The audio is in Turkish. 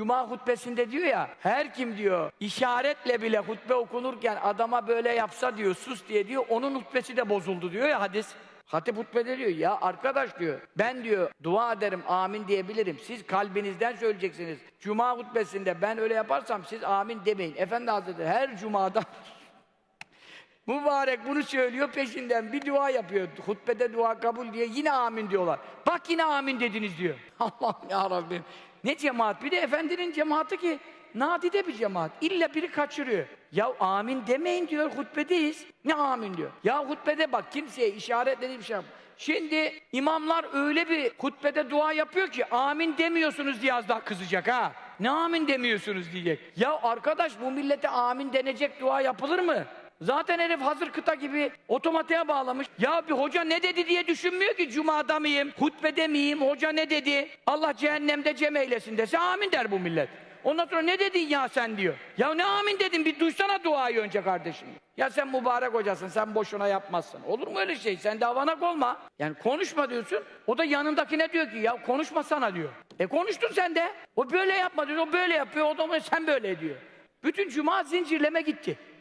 Cuma hutbesinde diyor ya, her kim diyor, işaretle bile hutbe okunurken adama böyle yapsa diyor, sus diye diyor, onun hutbesi de bozuldu diyor ya hadis. Hatip hutbede diyor, ya arkadaş diyor, ben diyor dua ederim, amin diyebilirim. Siz kalbinizden söyleyeceksiniz. Cuma hutbesinde ben öyle yaparsam siz amin demeyin. Efendi Hazretleri her cumada Mübarek bunu söylüyor peşinden bir dua yapıyor. Hutbede dua kabul diye yine amin diyorlar. Bak yine amin dediniz diyor. Allah'ım ya Rabbim. Ne cemaat? Bir de efendinin cemaati ki nadide bir cemaat. İlla biri kaçırıyor. Ya amin demeyin diyor hutbedeyiz. Ne amin diyor. Ya hutbede bak kimseye işaretlediği bir şey yap. Şimdi imamlar öyle bir hutbede dua yapıyor ki amin demiyorsunuz diye az daha kızacak ha. Ne amin demiyorsunuz diyecek. Ya arkadaş bu millete amin denecek dua yapılır mı? Zaten herif hazır kıta gibi otomatiğe bağlamış. Ya bir hoca ne dedi diye düşünmüyor ki cumada mıyım, hutbede miyim, hoca ne dedi? Allah cehennemde cem eylesin dese amin der bu millet. Ondan sonra ne dedin ya sen diyor. Ya ne amin dedin bir duysana duayı önce kardeşim. Ya sen mübarek hocasın sen boşuna yapmazsın. Olur mu öyle şey? Sen de avanak olma. Yani konuşma diyorsun. O da yanındakine diyor ki ya konuşmasana diyor. E konuştun sen de. O böyle yapma diyor. O böyle yapıyor. O da sen böyle diyor. Bütün cuma zincirleme gitti.